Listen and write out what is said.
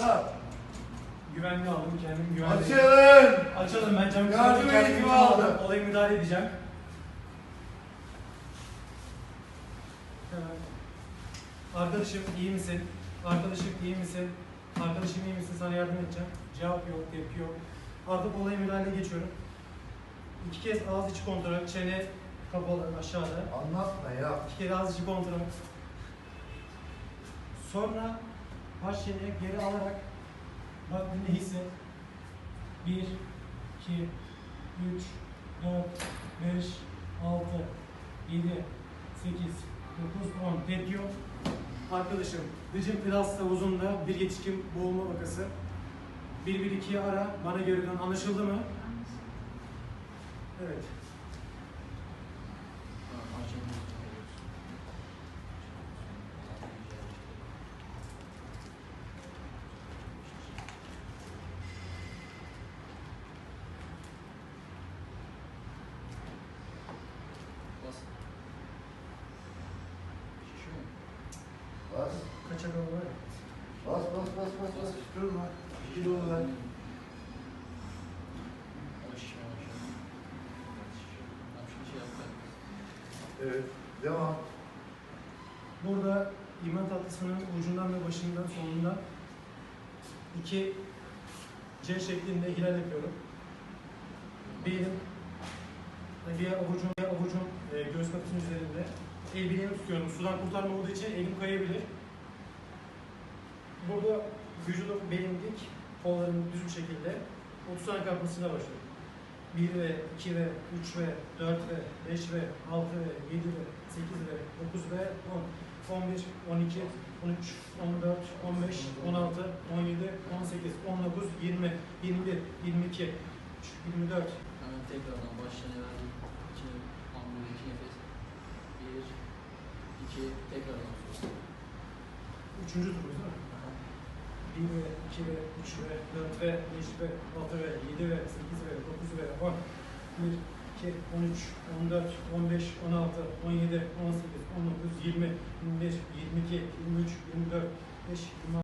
Ha, Güvenli aldım kendimi güvenli. Açılın. Açalım ben camı Yardım eğitimi aldım. aldım. Olayı müdahale edeceğim. Evet. Arkadaşım iyi misin? Arkadaşım iyi misin? Arkadaşım iyi misin? Sana yardım edeceğim. Cevap yok, tepki yok. Artık olaya müdahaleye geçiyorum. İki kez ağız içi kontrol, çene kapalı aşağıda. Anlatma ya. İki kere ağız içi kontrol. Sonra baş çeneye geri alarak bak dinle hisset. 1, 2, 3, 4, 5, 6, 7, 8, 9, 10. Tepki yok. Arkadaşım, Dıcım Plas havuzunda bir yetişkin boğulma vakası. 112'yi ara, bana geri dön. Anlaşıldı mı? Evet. Bas. Kaçak var ya. Bas bas bas bas. bas. Durma. İki dolu ver. Evet. Devam. Burada iman tatlısının ucundan ve başından sonundan iki C şeklinde hilal yapıyorum. Bir elim bir avucum, bir avucum e, göğüs kafesinin üzerinde. El bileğimi tutuyorum. Sudan kurtarma olduğu için elim kayabilir. Burada vücudum belim dik, kollarım düz bir şekilde 30 tane kalkmasıyla başlıyorum. 1 ve 2 ve 3 ve 4 ve 5 ve 6 ve 7 ve 8 ve 9 ve 10, 11, 12, 13, 14, 15, 16, 17, 18, 19, 20, 21, 22, 23, 24, Hemen tekrardan başlayalım. verdim. İki, hamle, iki nefes. Bir, iki, tekrardan sus. Üçüncü turumuz değil mi? 1 ve 2 ve 3 ve 4 ve 5 ve 6 ve 7 ve 8 ve 9 ve 10 1, 2, 13, 14, 15, 16, 17, 18, 19, 20, 21, 22, 23, 24, 25, 26